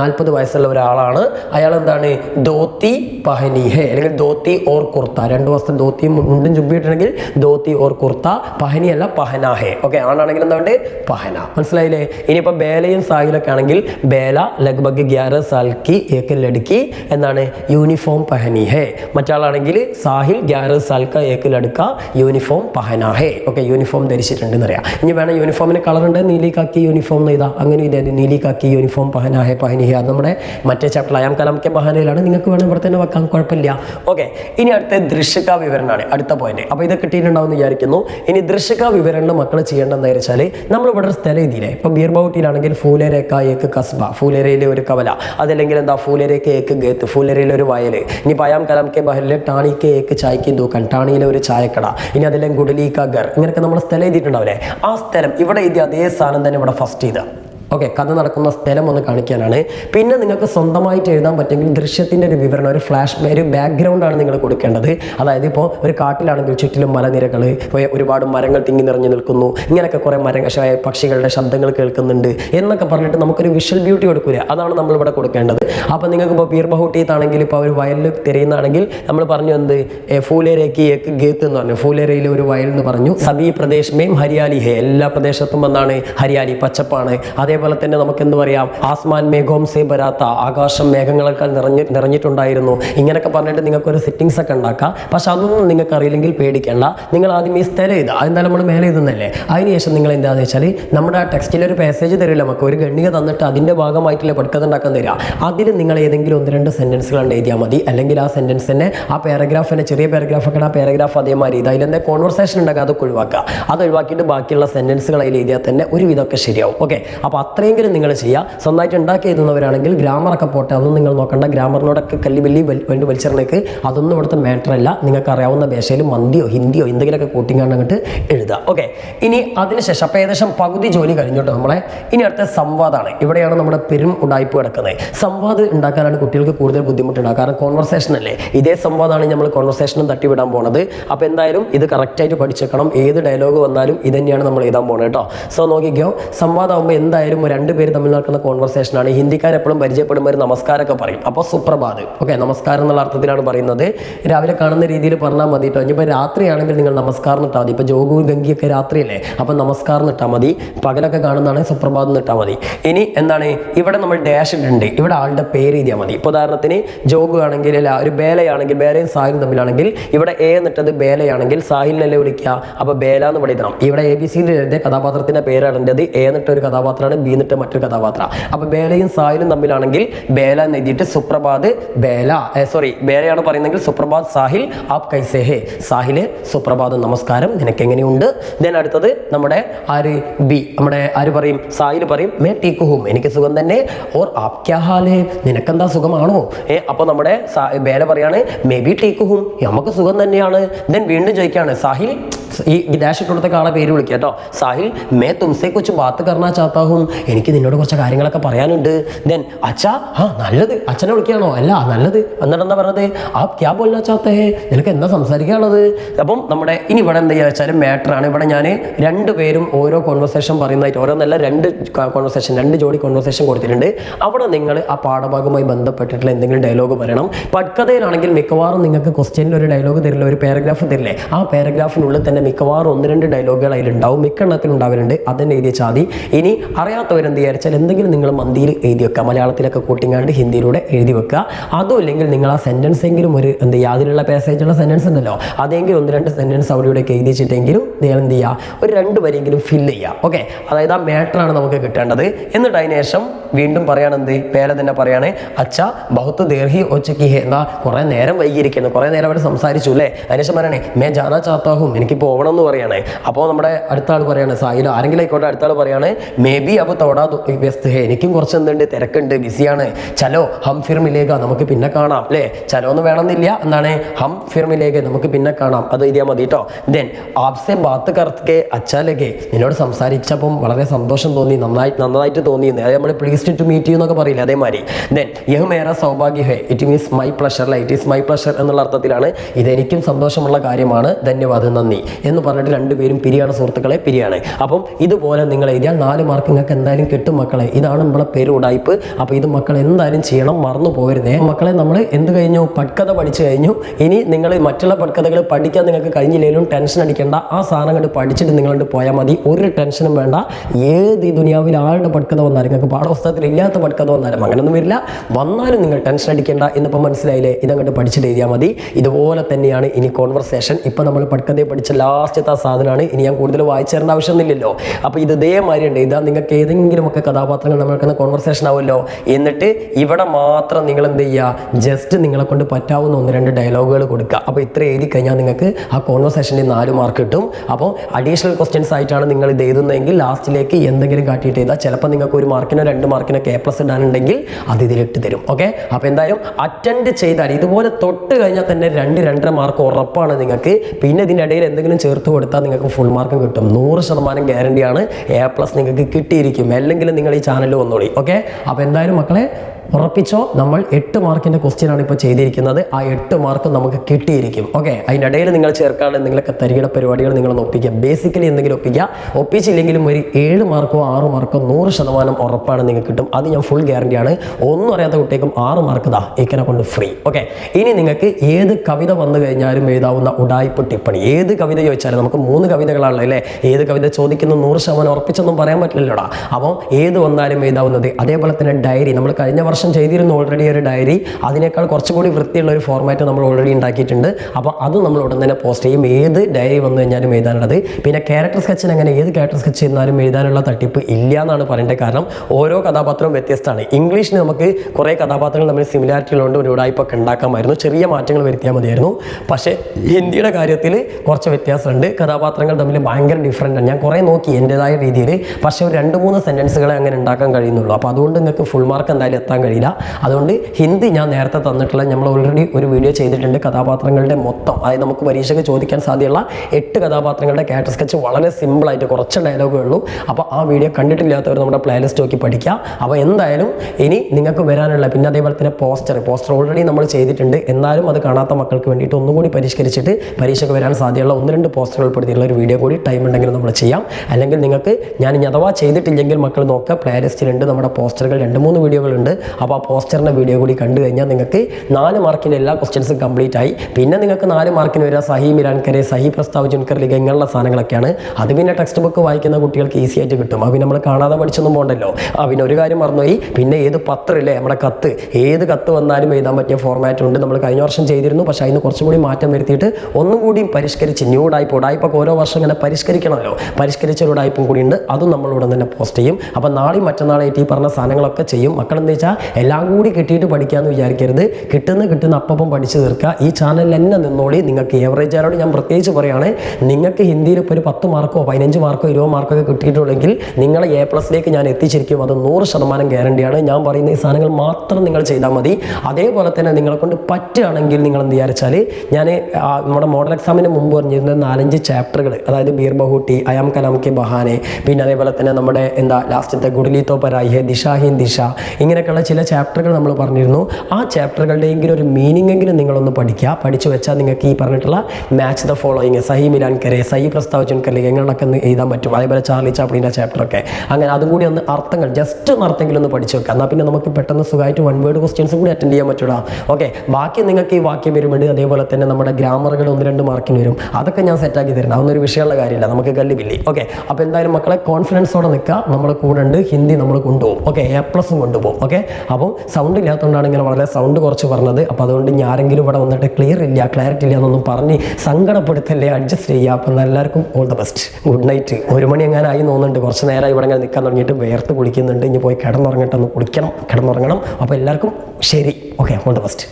നാൽപ്പത് വയസ്സുള്ള ഒരാളാണ്. അയാൾ എന്താണ് ധോത്തി പഹനീഹെ അല്ലെങ്കിൽ ധോത്തി ഓർ കുർത്ത. രണ്ട് വസ്ത്രം ധോത്തിയും മുണ്ടും ചുമ്പിട്ടുണ്ടെങ്കിൽ ധോത്തി ഓർ കുർത്ത പഹനി അല്ല പഹനാഹെ. ഓക്കെ ആണാണെങ്കിൽ എന്താ എന്താണ് പഹന. മനസ്സിലായില്ലേ? ഇനിയിപ്പോൾ ബേലയും സാഹിലൊക്കെ ആണെങ്കിൽ ബേല ലഗ്ബഗ് ഗ്യാര സാൽക്കി ഏക്കൽ ലടുക്കി എന്താണ് യൂണിഫോം പഹനിഹെ. മറ്റാളാണെങ്കിൽ സാഹിൽ ഗ്യാര സാൽക്ക ഏക്കൽ അടുക്ക യൂണിഫോം പഹനാഹെ. ഓക്കെ യൂണിഫോം ധരിച്ചിട്ടുണ്ടെന്ന് അറിയാം ഇനി വേണം യൂണിഫോമിന് കളർ കളറുണ്ട് നീലി കാക്കി യൂണിഫോം നെയ്താ അങ്ങനെ ഇല്ല നീലി കാക്കി യൂണിഫോം പഹനാഹെ ഹേ പഹനി ഹേ അത് നമ്മുടെ മറ്റേ ചാപ്റ്റർ അയാം കലാം കെ ബഹാനയിലാണ് നിങ്ങൾക്ക് വേണം ഇവിടെ തന്നെ വെക്കാൻ കുഴപ്പമില്ല. ഓക്കെ ഇനി അടുത്ത ദൃശ്യക വിവരണമാണ് അടുത്ത പോയിന്റ് അപ്പോൾ ഇത് കിട്ടിയിട്ടുണ്ടാവും എന്ന് വിചാരിക്കുന്നു. ഇനി ദൃശ്യക വിവരണം മക്കൾ ചെയ്യേണ്ടതെന്ന് വെച്ചാൽ നമ്മൾ ഇവിടെ ഒരു സ്ഥലം എഴുതിയില്ലേ? ഇപ്പോൾ ബീർബൗട്ടിയിലാണെങ്കിൽ ഫൂലരേക്ക ഏക്ക് കസ്ബ. ഫൂലരയിലെ ഒരു കവല. അതല്ലെങ്കിൽ എന്താ ഫൂലരേക്ക് ഏക്ക് ഗേത്ത്. ഫൂലരയിലെ ഒരു വയൽ ഇനി പയാം കലാം കെ ബഹലിലെ ടാണിക്ക് ഏക്ക് ചായക്ക് ദൂക്കാൻ ടാണിയിലെ ഒരു ചായക്കട. ഇനി അതിലെ ഗുഡലീക്ക ഗർ. ഇങ്ങനെയൊക്കെ നമ്മൾ സ്ഥലം എഴുതിയിട്ടുണ്ടാവില്ലേ? ആ സ്ഥലം ഇവിടെ എഴുതിയ അതേ സാധനം തന്നെ ഇവിടെ ഫസ്റ്റ് ചെയ്താൽ ഓക്കെ കഥ നടക്കുന്ന സ്ഥലം ഒന്ന് കാണിക്കാനാണ്. പിന്നെ നിങ്ങൾക്ക് സ്വന്തമായിട്ട് എഴുതാൻ പറ്റുമെങ്കിൽ ദൃശ്യത്തിന്റെ ഒരു വിവരണം ഒരു ഫ്ലാഷ് ഒരു ബാക്ക്ഗ്രൗണ്ടാണ് നിങ്ങൾ കൊടുക്കേണ്ടത്. അതായത് ഇപ്പോൾ ഒരു കാട്ടിലാണെങ്കിൽ ചുറ്റിലും മലനിരകൾ ഒരുപാട് മരങ്ങൾ തിങ്ങി നിറഞ്ഞു നിൽക്കുന്നു. ഇങ്ങനെയൊക്കെ കുറേ മരങ്ങൾ പക്ഷികളുടെ ശബ്ദങ്ങൾ കേൾക്കുന്നുണ്ട് എന്നൊക്കെ പറഞ്ഞിട്ട് നമുക്കൊരു വിഷ്വൽ ബ്യൂട്ടി കൊടുക്കില്ല അതാണ് നമ്മളിവിടെ കൊടുക്കേണ്ടത്. അപ്പോൾ നിങ്ങൾക്ക് ഇപ്പോൾ പീർ ബഹൂട്ടിയത്താണെങ്കിൽ ഇപ്പോൾ ഒരു വയലിൽ തിരയുന്നതാണെങ്കിൽ നമ്മൾ പറഞ്ഞു എന്ത്? ഫൂലേരയ്ക്ക് ഗേത്ത് എന്ന് പറഞ്ഞു. ഫൂലേരയിലെ ഒരു വയൽ എന്ന് പറഞ്ഞു. സബി പ്രദേശമേയും ഹരിയാലി. ഹേ എല്ലാ പ്രദേശത്തും വന്നാണ് ഹരിയാലി പച്ചപ്പാണ്. അതേപോലെ തന്നെ നമുക്ക് എന്ത് പറയാം? ആസ്മാൻ മേഘവും സേ ബരാത്ത ആകാശം മേഘങ്ങളൊക്കെ നിറഞ്ഞ് നിറഞ്ഞിട്ടുണ്ടായിരുന്നു. ഇങ്ങനെയൊക്കെ പറഞ്ഞിട്ട് നിങ്ങൾക്ക് ഒരു സെറ്റിങ്സ് ഒക്കെ ഉണ്ടാക്കാം. പക്ഷെ അതൊന്നും നിങ്ങൾക്ക് അറിയില്ലെങ്കിൽ പേടിക്കേണ്ട. നിങ്ങൾ ആദ്യം ഈ സ്ഥലം ചെയ്ത് അതെന്തായാലും നമ്മൾ മേലെ എഴുതുന്നല്ലേ അതിനുശേഷം നിങ്ങൾ എന്താണെന്ന് വെച്ചാൽ നമ്മുടെ ആ ടെക്സ്റ്റിൽ ഒരു പാസേജ് തരില്ല നമുക്ക്? ഒരു ഗണ്ണിക തന്നിട്ട് അതിന്റെ ഭാഗമായിട്ടുള്ള പഠിക്കഥ ഉണ്ടാക്കാൻ തരിക. അതിൽ നിങ്ങൾ ഏതെങ്കിലും ഒന്ന് രണ്ട് സെന്റൻസുകൾ എഴുതിയാൽ മതി. അല്ലെങ്കിൽ ആ സെന്റൻസ് തന്നെ ആ പാരഗ്രാഫിനെ ചെറിയ പാരഗ്രാഫ് ഒക്കെ ആ പാരഗ്രാഫ് അതേമാതിരി ഇത്. അതിലെന്താ കോൺവെർസേഷൻ ഉണ്ടാക്കുക. അതൊക്കെ ഒഴിവാക്കുക. അത് ഒഴിവാക്കിയിട്ട് ബാക്കിയുള്ള സെന്റൻസുകൾ അതിൽ എഴുതിയാൽ തന്നെ ഒരു വിധമൊക്കെ ശരിയാവും. ഓക്കെ അപ്പോൾ അത്രയെങ്കിലും നിങ്ങൾ ചെയ്യുക. സ്വന്തമായിട്ട് ഉണ്ടാക്കി എഴുതുന്നവരാണെങ്കിൽ ഗ്രാമറൊക്കെ പോട്ടെ. അതൊന്നും നിങ്ങൾ നോക്കണ്ട. ഗ്രാമറിനോടൊക്കെ കല്ലി വലിയ വേണ്ടി വലിച്ചെറിഞ്ഞേക്ക് അതൊന്നും ഇവിടുത്തെ മാറ്റർ അല്ല. നിങ്ങൾക്ക് അറിയാവുന്ന ഭാഷയിൽ മന്തിയോ ഹിന്ദിയോ എന്തെങ്കിലുമൊക്കെ കൂട്ടിങ്ങാണ്ട് അങ്ങോട്ട് എഴുതുക. ഓക്കെ ഇനി അതിനുശേഷം അപ്പോൾ ഏകദേശം പകുതി ജോലി കഴിഞ്ഞോട്ടോ നമ്മളെ? ഇനി അടുത്ത സംവാദമാണ് ഇവിടെയാണ് നമ്മുടെ പെരും ഉടായ്പ് കിടക്കുന്നത്. സംവാദം ഉണ്ടാക്കാനാണ് കുട്ടികൾക്ക് കൂടുതൽ ബുദ്ധിമുട്ടുണ്ടാകുക കാരണം കോൺവെർസേഷൻ അല്ലേ? ഇതേ സംവാദമാണ് നമ്മൾ കോൺവെർസേഷനും തട്ടിവിടാൻ പോണത്. അപ്പോൾ എന്തായാലും ഇത് കറക്റ്റായിട്ട് പഠിച്ചേക്കണം. ഏത് ഡയലോഗ് വന്നാലും ഇത് തന്നെയാണ് നമ്മൾ എഴുതാൻ പോകുന്നത് കേട്ടോ. സോ നോക്കിക്കോ. സംവാദമാകുമ്പോൾ എന്തായാലും എന്തായാലും രണ്ട് പേര് തമ്മിൽ നടക്കുന്ന കോൺവെർസേഷൻ ആണ്. ഹിന്ദിക്കാർ എപ്പോഴും പരിചയപ്പെടുമ്പോൾ നമസ്കാരമൊക്കെ പറയും. അപ്പോൾ സുപ്രഭാത്. ഓക്കെ നമസ്കാരം എന്നുള്ള അർത്ഥത്തിലാണ് പറയുന്നത്. രാവിലെ കാണുന്ന രീതിയിൽ പറഞ്ഞാൽ മതി കേട്ടോ ഇനിയിപ്പോൾ രാത്രിയാണെങ്കിൽ നിങ്ങൾ നമസ്കാരം ഇട്ടാൽ മതി. ഇപ്പോൾ ജോഗു ഗംഗിയൊക്കെ രാത്രിയല്ലേ? അപ്പോൾ നമസ്കാരം ഇട്ടാൽ മതി. പകലൊക്കെ കാണുന്നതാണെങ്കിൽ സുപ്രഭാതം ഇട്ടാൽ മതി. ഇനി എന്താണ്? ഇവിടെ നമ്മൾ ഡാഷ് ഇട്ടുണ്ട് ഇവിടെ ആളുടെ പേര് എഴുതിയാൽ മതി. ഇപ്പോൾ ഉദാഹരണത്തിന് ജോഗു ആണെങ്കിൽ അല്ല ഒരു ബേലയാണെങ്കിൽ ബേലയും സാഹിലും തമ്മിലാണെങ്കിൽ ഇവിടെ എ എന്നിട്ടത് ബേലയാണെങ്കിൽ സാഹിലിനല്ലേ വിളിക്കുക അപ്പോൾ ബേല എന്ന് പഠിക്കണം ഇവിടെ എ ബി സിയിൽ എഴുതിയ കഥാപാത്രത്തിന്റെ പേരാണേണ്ടത് എ എന്നിട്ട് ഒരു കഥാപാത്രമാണ് എന്നിട്ട് മറ്റൊരു കഥാപാത്രം. അപ്പൊ ബേലയും സാഹിലും തമ്മിലാണെങ്കിൽ ബേല എന്ന് എഴുതിയിട്ട് സുപ്രഭാത് ബേല സോറി ബേലയാണ് പറയുന്നെങ്കിൽ സുപ്രഭാത് സാഹിൽ ആപ് കൈസേഹേ. സാഹിൽ സുപ്രഭാത് നമസ്കാരം. നിനക്ക് എങ്ങനെയുണ്ട്? ദെൻ അടുത്തത് നമ്മുടെ ആര് ബി നമ്മുടെ ആര് പറയും? സാഹിൽ പറയും മേ ടീക്ക് ഹും എനിക്ക് സുഖം തന്നെ. ഓർ ആപ് ക്യാ ഹാൽ നിനക്കെന്താ സുഖമാണോ? ഏ അപ്പോൾ നമ്മുടെ ബേല പറയാണ് മേ ബി ടീക്ക് ഹും നമുക്ക് സുഖം തന്നെയാണ്. ദെൻ വീണ്ടും ചോദിക്കുകയാണ് സാഹിൽ ഈ ഡാഷ് ഇട്ടുകൊടുത്ത കാണാൻ പേര് വിളിക്കുക കേട്ടോ. സാഹിൽ മേ തുംസെ കുറിച്ച് ബാത്ത് കർണാ ചാത്താ ഹും. എനിക്ക് നിന്നോട് കുറച്ച് കാര്യങ്ങളൊക്കെ പറയാനുണ്ട്. ദെൻ അച്ഛാ ആ നല്ലത്. അച്ഛനെ വിളിക്കുകയാണോ? അല്ല നല്ലത്. എന്നിട്ട് എന്താ പറഞ്ഞത്? ആ ക്യാ ബോലാ ചാത്തേ? നിനക്ക് എന്താ സംസാരിക്കാനുള്ളത്? അപ്പം നമ്മുടെ ഇനി ഇവിടെ എന്താ വെച്ചാൽ മാറ്ററാണ് ഇവിടെ ഞാൻ രണ്ട് പേരും ഓരോ കോൺവെർസേഷൻ പറയുന്നതായിട്ട് ഓരോന്നല്ല രണ്ട് കോൺവെർസേഷൻ രണ്ട് ജോഡി കോൺവെർസേഷൻ കൊടുത്തിട്ടുണ്ട്. അവിടെ നിങ്ങൾ ആ പാഠഭാഗവുമായി ബന്ധപ്പെട്ടിട്ടുള്ള എന്തെങ്കിലും ഡയലോഗ് പറയണം പട്കഥയിലാണെങ്കിൽ മിക്കവാറും നിങ്ങൾക്ക് ക്വസ്റ്റ്യനിൽ ഒരു ഡയലോഗ് തരില്ല ഒരു പാരഗ്രാഫ് തരില്ലേ. ആ പാരഗ്രാഫിനുള്ളിൽ തന്നെ മിക്കവാറും ഒന്ന് രണ്ട് ഡയലോഗുകൾ അതിലുണ്ടാവും. മിക്ക എണ്ണത്തിലുണ്ടാവലുണ്ട് അതന്നെ എഴുതിയ ചാതി ഇനി അറിയാത്തവരെന്ത് വിചാരിച്ചാൽ എന്തെങ്കിലും നിങ്ങൾ മന്തിയിൽ എഴുതി വെക്കുക. മലയാളത്തിലൊക്കെ കൂട്ടിങ്ങാണ്ട് ഹിന്ദിയിലൂടെ എഴുതി വെക്കുക. അതും ഇല്ലെങ്കിൽ നിങ്ങൾ ആ സെന്റൻസ് എങ്കിലും ഒരു എന്ത് ചെയ്യുക അതിലുള്ള പാസേജുള്ള സെന്റൻസ് ഉണ്ടല്ലോ അതെങ്കിലും ഒന്ന് രണ്ട് സെന്റൻസ് അവിടെ ഇവിടെ എഴുതി വെച്ചിട്ടെങ്കിലും നിങ്ങൾ എന്ത് ചെയ്യുക ഒരു രണ്ട് വരെയെങ്കിലും ഫില്ല് ചെയ്യുക. ഓക്കെ അതായത് ആ മാറ്ററാണ് നമുക്ക് കിട്ടേണ്ടത്. എന്നിട്ട് അതിന് ശേഷം വീണ്ടും പറയാണെന്ത് പേരെ തന്നെ പറയാണ് അച്ഛ ബഹുത്ത് ദേഹി ഒച്ചക്ക് എന്താ കുറേ നേരം വൈകിയിരിക്കുന്നു. കുറേ നേരം അവിടെ സംസാരിച്ചു അല്ലേ? അതിനുശേഷം പറയണേ മേ ജാനാ ചാത്താഹും എനിക്ക് പോകണം എന്ന് പറയണേ. അപ്പോൾ നമ്മുടെ അടുത്ത ആൾ പറയാണ് സായിലോ ആരെങ്കിലും ആയിക്കോട്ടെ അടുത്ത ആൾ പറയാണ് മേ ബി അപ്പോൾ തോടാ വ്യസ്ത എനിക്കും കുറച്ച് എന്തുണ്ട്? തിരക്കുണ്ട് ബിസിയാണ്. ചലോ ഹം ഫിർമിലേക നമുക്ക് പിന്നെ കാണാം അല്ലേ? ചലോ എന്ന് വേണമെന്നില്ല എന്താണ്? ഹം ഫിർ മിലേക നമുക്ക് പിന്നെ കാണാം. അത് എഴുതിയാൽ മതി കേട്ടോ ദെൻ ആപ്സെ ബാത്ത് കർക്കെ അച്ചാലകെ. നിന്നോട് സംസാരിച്ചപ്പം വളരെ സന്തോഷം തോന്നി നന്നായി നന്നായിട്ട് തോന്നി അതായത് നമ്മൾ പ്ലീസ് ടു മീറ്റ് യു എന്നൊക്കെ പറയില്ല അതേമാതിരി. ദെൻ യഹ് മേറ സൗഭാഗ്യ ഹേ ഇറ്റ് മീൻസ് മൈ പ്ലഷർ അല്ല ഇറ്റ് ഈസ് മൈ പ്ലഷർ എന്നുള്ള അർത്ഥത്തിലാണ് ഇതെനിക്കും സന്തോഷമുള്ള കാര്യമാണ്. ധന്യവാദം നന്ദി. എന്ന് പറഞ്ഞിട്ട് രണ്ടുപേരും പിരിയാണ് സുഹൃത്തുക്കളെ പിരിയാണ്. അപ്പം ഇതുപോലെ നിങ്ങൾ എഴുതിയാൽ നാല് മാർക്ക് നിങ്ങൾക്ക് എന്തായാലും കിട്ടും മക്കളെ. ഇതാണ് നമ്മളെ പേര് ഉടായ്പ് അപ്പോൾ ഇത് മക്കൾ എന്തായാലും ചെയ്യണം. മറന്നു പോകരുതേ. മക്കളെ നമ്മൾ എന്ത് കഴിഞ്ഞു? പട്കഥ പഠിച്ചു കഴിഞ്ഞു. ഇനി നിങ്ങൾ മറ്റുള്ള പട്കഥകൾ പഠിക്കാൻ നിങ്ങൾക്ക് കഴിഞ്ഞില്ലെങ്കിലും ടെൻഷൻ അടിക്കേണ്ട. ആ സാധനം കണ്ട് പഠിച്ചിട്ട് നിങ്ങളോട് പോയാൽ മതി. ഒരു ടെൻഷനും വേണ്ട. ഏത് ഈ ദുനിയാവിൽ ആളുടെ പട്കഥ വന്നാലും നിങ്ങൾക്ക് പാഠപുസ്തകത്തിൽ ഇല്ലാത്ത പട്കഥ വന്നാലും അങ്ങനെയൊന്നും വരില്ല. വന്നാലും നിങ്ങൾ ടെൻഷൻ അടിക്കേണ്ട എന്നിപ്പോൾ മനസ്സിലായില്ലേ? ഇതങ്ങോട്ട് പഠിച്ചിട്ട് എഴുതിയാൽ മതി. ഇതുപോലെ തന്നെയാണ് ഇനി കോൺവെർസേഷൻ ഇപ്പോൾ നമ്മൾ പട്കഥയെ പഠിച്ച ലാസ്റ്റത്തെ ആ സാധനമാണ്. ഇനി ഞാൻ കൂടുതൽ വായിച്ചു തരേണ്ട ആവശ്യമൊന്നുമില്ലല്ലോ. അപ്പോൾ ഇത് ഇതേമാതിരി ഉണ്ട് ഇതാ നിങ്ങൾക്ക് ഏതെങ്കിലുമൊക്കെ കഥാപാത്രങ്ങൾ നമ്മൾക്കുന്ന കോൺവെർസേഷൻ ആവുമല്ലോ. എന്നിട്ട് ഇവിടെ മാത്രം നിങ്ങൾ എന്ത് ചെയ്യുക? ജസ്റ്റ് നിങ്ങളെ കൊണ്ട് പറ്റാവുന്ന ഒന്ന് രണ്ട് ഡയലോഗുകൾ കൊടുക്കുക. അപ്പോൾ ഇത്ര എഴുതി കഴിഞ്ഞാൽ നിങ്ങൾക്ക് ആ കോൺവെർസേഷനിൽ നാല് മാർക്ക് കിട്ടും. അപ്പോൾ അഡീഷണൽ ക്വസ്റ്റ്യൻസ് ആയിട്ടാണ് നിങ്ങൾ ഇത് എഴുതുന്നതെങ്കിൽ ലാസ്റ്റിലേക്ക് എന്തെങ്കിലും കാട്ടിയിട്ട് ചെയ്താൽ ചിലപ്പോൾ നിങ്ങൾക്ക് ഒരു മാർക്കിനോ രണ്ട് മാർക്കിനോ കെ പ്ലസ് ഇടാനുണ്ടെങ്കിൽ അത് ഇതിലിട്ട് തരും. ഓക്കെ അപ്പോൾ എന്തായാലും അറ്റൻഡ് ചെയ്താൽ ഇതുപോലെ തൊട്ട് കഴിഞ്ഞാൽ തന്നെ രണ്ട് രണ്ടര മാർക്ക് ഉറപ്പാണ് നിങ്ങൾക്ക്. പിന്നെ ഇതിന്റെ ഇടയിൽ എന്തെങ്കിലും ചേർത്ത് കൊടുത്താൽ നിങ്ങൾക്ക് ഫുൾ മാർക്ക് കിട്ടും. നൂറ് ശതമാനം ഗ്യാരണ്ടിയാണ് എ പ്ലസ് നിങ്ങൾക്ക് കിട്ടിയിരിക്കും അല്ലെങ്കിൽ നിങ്ങൾ ഈ ചാനലിൽ വന്നോളി. ഓക്കെ അപ്പോൾ എന്തായാലും മക്കളെ ഉറപ്പിച്ചോ? നമ്മൾ എട്ട് മാർക്കിന്റെ ക്വസ്റ്റ്യൻ ആണ് ഇപ്പോൾ ചെയ്തിരിക്കുന്നത്. ആ എട്ട് മാർക്ക് നമുക്ക് കിട്ടിയിരിക്കും. ഓക്കെ അതിനിടയിൽ നിങ്ങൾ ചേർക്കാണ്ട് നിങ്ങളൊക്കെ തരികിട പരിപാടികൾ നിങ്ങൾ ഒപ്പിക്കുക ബേസിക്കലി എന്തെങ്കിലും ഒപ്പിക്കുക. ഒപ്പിച്ചില്ലെങ്കിലും ഒരു ഏഴ് മാർക്കോ ആറ് മാർക്കോ നൂറ് ശതമാനം ഉറപ്പാണ് നിങ്ങൾക്ക് കിട്ടും. അത് ഞാൻ ഫുൾ ഗ്യാരണ്ടിയാണ് ഒന്നും അറിയാത്ത കുട്ടിക്കും ആറ് മാർക്ക് ദാ ഇക്കനെ കൊണ്ട് ഫ്രീ ഓക്കെ ഇനി നിങ്ങൾക്ക് ഏത് കവിത വന്നു കഴിഞ്ഞാലും എഴുതാവുന്ന ഉടായ്പ ടിപ്പണി. ഏത് കവിത ചോദിച്ചാലും നമുക്ക് മൂന്ന് കവിതകളാണല്ലോ അല്ലേ? ഏത് കവിത ചോദിക്കുന്ന നൂറ് ശതമാനം ഉറപ്പിച്ചൊന്നും പറയാൻ പറ്റില്ലല്ലോടാ. അപ്പോൾ ഏത് വന്നാലും എഴുതാവുന്നത് അതേപോലെ തന്നെ ഡയറി നമ്മൾ കഴിഞ്ഞ വർഷം ചെയ്തിരുന്നു ഓൾറെഡി ഒരു ഡയറി അതിനേക്കാൾ കുറച്ചുകൂടി വൃത്തിയുള്ള ഒരു ഫോർമാറ്റ് നമ്മൾ ഓൾറെഡി ഉണ്ടാക്കിയിട്ടുണ്ട്. അപ്പോൾ അത് നമ്മൾ ഉടൻ തന്നെ പോസ്റ്റ് ചെയ്യും. ഏത് ഡയറി വന്നു കഴിഞ്ഞാലും എഴുതാനുള്ളത്. പിന്നെ ക്യാരക്ടർ സ്കെച്ചിന് അങ്ങനെ ഏത് ക്യാരക്ടർ സ്കെച്ച് ചെയ്യുന്നാലും എഴുതാനുള്ള തട്ടിപ്പ് ഇല്ല എന്നാണ് പറയേണ്ടത് കാരണം ഓരോ കഥാപാത്രവും വ്യത്യസ്തമാണ്. ഇംഗ്ലീഷിന് നമുക്ക് കുറേ കഥാപാത്രങ്ങൾ തമ്മിൽ സിമിലാരിറ്റി ഉള്ളതുകൊണ്ട് ഒരു ഉടായ്പൊക്കെ ഉണ്ടാക്കാമായിരുന്നു. ചെറിയ മാറ്റങ്ങൾ വരുത്തിയാൽ മതിയായിരുന്നു. പക്ഷേ ഹിന്ദിയുടെ കാര്യത്തിൽ കുറച്ച് വ്യത്യാസമുണ്ട്. കഥാപാത്രങ്ങൾ തമ്മിൽ ഭയങ്കര ഡിഫറന്റ് ഞാൻ കുറേ നോക്കി എന്റെതായ രീതിയിൽ. പക്ഷേ ഒരു രണ്ട് മൂന്ന് സെന്റൻസുകളെ അങ്ങനെ ഉണ്ടാക്കാൻ കഴിയുന്നുള്ളൂ. അപ്പോൾ അതുകൊണ്ട് നിങ്ങൾക്ക് ഫുൾ മാർക്ക് എന്തായാലും എത്താൻ കഴിയില്ല അതുകൊണ്ട് ഹിന്ദി ഞാൻ നേരത്തെ തന്നിട്ടുള്ള നമ്മൾ ഓൾറെഡി ഒരു വീഡിയോ ചെയ്തിട്ടുണ്ട്. കഥാപാത്രങ്ങളുടെ മൊത്തം അതായത് നമുക്ക് പരീക്ഷയ്ക്ക് ചോദിക്കാൻ സാധ്യതയുള്ള എട്ട് കഥാപാത്രങ്ങളുടെ ക്യാരക്ടർ സ്കെച്ച് വളരെ സിമ്പിളായിട്ട് കുറച്ച് ഡയലോഗേ ഉള്ളൂ. അപ്പോൾ ആ വീഡിയോ കണ്ടിട്ടില്ലാത്തവർ നമ്മുടെ പ്ലേലിസ്റ്റ് നോക്കി പഠിക്കുക. അപ്പോൾ എന്തായാലും ഇനി നിങ്ങൾക്ക് വരാനുള്ള പിന്നെ അതേപോലെ തന്നെ പോസ്റ്റർ പോസ്റ്റർ ഓൾറെഡി നമ്മൾ ചെയ്തിട്ടുണ്ട്. എന്നാലും അത് കാണാത്ത മക്കൾക്ക് വേണ്ടിയിട്ട് ഒന്നുകൂടി പരിഷ്കരിച്ചിട്ട് പരീക്ഷയ്ക്ക് വരാൻ സാധ്യതയുള്ള ഒന്ന് രണ്ട് പോസ്റ്ററുകൾ ഉൾപ്പെടുത്തിയുള്ള ഒരു വീഡിയോ കൂടി ടൈം ഉണ്ടെങ്കിൽ നമ്മൾ ചെയ്യാം. അല്ലെങ്കിൽ നിങ്ങൾക്ക് ഞാൻ ഇനി അഥവാ ചെയ്തിട്ടില്ലെങ്കിൽ മക്കൾ നോക്കുക. പ്ലേലിസ്റ്റിലുണ്ട് നമ്മുടെ പോസ്റ്ററുകൾ രണ്ട് മൂന്ന് വീഡിയോകളുണ്ട് അപ്പോൾ ആ പോസ്റ്ററിന്റെ വീഡിയോ കൂടി കണ്ടു കഴിഞ്ഞാൽ നിങ്ങൾക്ക് നാല് മാർക്കിന്റെ എല്ലാ ക്വസ്റ്റ്യൻസും കംപ്ലീറ്റ് ആയി. പിന്നെ നിങ്ങൾക്ക് നാല് മാർക്കിന് വരിക സഹി മിരാൻകരെ സഹി പ്രസ്താവ് ജുൻകർ ലിഗ ഇങ്ങനെയുള്ള സാധനങ്ങളൊക്കെയാണ്. അത് പിന്നെ ടെക്സ്റ്റ് ബുക്ക് വായിക്കുന്ന കുട്ടികൾക്ക് ഈസി ആയിട്ട് കിട്ടും. അത് നമ്മൾ കാണാതെ പഠിച്ചൊന്നും പോകണ്ടല്ലോ ആ പിന്നെ ഒരു കാര്യം മറന്നുപോയി. പിന്നെ ഏത് പത്രമില്ലേ നമ്മുടെ കത്ത്. ഏത് കത്ത് വന്നാലും എഴുതാൻ പറ്റിയ ഫോർമാറ്റ് ഉണ്ട്. നമ്മൾ കഴിഞ്ഞ വർഷം ചെയ്തിരുന്നു. പക്ഷേ അതിന് കുറച്ചും കൂടി മാറ്റം വരുത്തിയിട്ട് ഒന്നും കൂടി പരിഷ്കരിച്ച് ന്യൂ ഡായ്പ് ഡായ്പൊക്കെ ഓരോ വർഷം ഇങ്ങനെ പരിഷ്കരിക്കണമല്ലോ. പരിഷ്കരിച്ച ഒരു ഡായ്പും കൂടി ഉണ്ട്. അതും നമ്മളിവിടെ തന്നെ പോസ്റ്റ് ചെയ്യും. അപ്പോൾ നാളെയും മറ്റന്നാളായിട്ട് ഈ പറഞ്ഞ സാധനങ്ങളൊക്കെ ചെയ്യും. മക്കൾ എന്താ വെച്ചാൽ എല്ലാം കൂടി കിട്ടിയിട്ട് പഠിക്കാമെന്ന് വിചാരിക്കരുത്. കിട്ടുന്ന കിട്ടുന്ന അപ്പം പഠിച്ചു തീർക്കുക. ഈ ചാനലിൽ തന്നെ നിന്നോളി. നിങ്ങൾക്ക് ഏവറേജ് ആരോട് ഞാൻ പ്രത്യേകിച്ച് പറയുകയാണ് നിങ്ങൾക്ക് ഹിന്ദിയിൽ ഇപ്പോൾ ഒരു പത്ത് മാർക്കോ പതിനഞ്ച് മാർക്കോ ഇരുപത് മാർക്കോ ഒക്കെ കിട്ടിയിട്ടുണ്ടെങ്കിൽ നിങ്ങളെ എ പ്ലസിലേക്ക് ഞാൻ എത്തിച്ചിരിക്കും. അത് നൂറ് ശതമാനം ഗ്യാരണ്ടിയാണ് ഞാൻ പറയുന്ന ഈ സാധനങ്ങൾ മാത്രം നിങ്ങൾ ചെയ്താൽ മതി. അതേപോലെ തന്നെ നിങ്ങളെ കൊണ്ട് പറ്റുകയാണെങ്കിൽ നിങ്ങൾ എന്ത് വിചാരിച്ചാൽ ഞാൻ നമ്മുടെ മോഡൽ എക്സാമിന് മുമ്പ് പറഞ്ഞിരുന്ന നാലഞ്ച് ചാപ്റ്ററുകൾ അതായത് ബീർ ബഹൂട്ടി അയാം കലാം കെ ബഹാനെ പിന്നെ അതേപോലെ തന്നെ നമ്മുടെ എന്താ ലാസ്റ്റത്തെ ഗുഡലിത്തോ പരാഹെ ദിശാഹീൻ ദിശ ഇങ്ങനെയൊക്കെയുള്ള ചില ചാപ്റ്ററുകൾ നമ്മൾ പറഞ്ഞിരുന്നു. ആ ചാപ്റ്ററുകളുടെയെങ്കിലും ഒരു മീനിങ് എങ്കിലും നിങ്ങളൊന്ന് പഠിക്കുക. പഠിച്ചു വെച്ചാൽ നിങ്ങൾക്ക് ഈ പറഞ്ഞിട്ടുള്ള മാച്ച് ദ ഫോളോയിങ് സഹി മിലാൻ കരെ സഹി പ്രസ്താവ് ചുൻകർ എങ്ങനെയൊക്കെ എഴുതാൻ പറ്റും. അതേപോലെ ചാർലി ചാപ്പിളിന്റെ ചാപ്റ്ററൊക്കെ അങ്ങനെ അതും കൂടി ഒന്ന് അർത്ഥങ്ങൾ ജസ്റ്റ് ഒന്ന് അർത്ഥമെങ്കിലും ഒന്ന് പഠിച്ചു വെക്കുക. എന്നാൽ പിന്നെ നമുക്ക് പെട്ടെന്ന് സുഖമായിട്ട് വൺ വേർഡ് ക്വസ്റ്റ്യൻസും കൂടി അറ്റൻഡ് ചെയ്യാൻ പറ്റൂടാ ഓക്കെ ബാക്കി നിങ്ങൾക്ക് ഈ വാക്യം വരുമ്പോൾ അതേപോലെ തന്നെ നമ്മുടെ ഗ്രാമറുകൾ ഒന്ന് രണ്ട് മാർക്കിന് വരും. അതൊക്കെ ഞാൻ സെറ്റാക്കി തരണം അതൊന്നും ഒരു വിഷയമുള്ള കാര്യമില്ല. നമുക്ക് കല്ലുപില്ലി ഓക്കെ അപ്പോൾ എന്തായാലും മക്കളെ കോൺഫിഡൻസോടെ നിൽക്കുക. നമ്മുടെ കൂടെ ഉണ്ട്. ഹിന്ദി നമ്മൾ കൊണ്ടുപോകും. ഓക്കെ എ പ്ലസും കൊണ്ടുപോകും. ഓക്കെ അപ്പോൾ സൗണ്ട് ഇല്ലാത്തതുകൊണ്ടാണ് ഇങ്ങനെ വളരെ സൗണ്ട് കുറച്ച് പറഞ്ഞത്. അപ്പോൾ അതുകൊണ്ട് ഇനി ആരെങ്കിലും ഇവിടെ വന്നിട്ട് ക്ലിയർ ഇല്ല ക്ലാരിറ്റി ഇല്ല എന്നൊന്നും പറഞ്ഞ് സങ്കടപ്പെടുത്തല്ലേ അഡ്ജസ്റ്റ് ചെയ്യുക അപ്പം എല്ലാവർക്കും all the best good night ഒരു മണി എങ്ങനെ ആയി തോന്നുന്നുണ്ട്. കുറച്ച് നേരം ഇവിടെ ഇങ്ങനെ നിൽക്കാൻ തുടങ്ങിയിട്ട് വേർത്ത് കുളിക്കുന്നുണ്ട്. ഇനി പോയി കിടന്നുറങ്ങട്ടെ ഒന്ന് കുളിക്കണം കിടന്നുറങ്ങണം. അപ്പോൾ എല്ലാവർക്കും ശരി. Okay all the best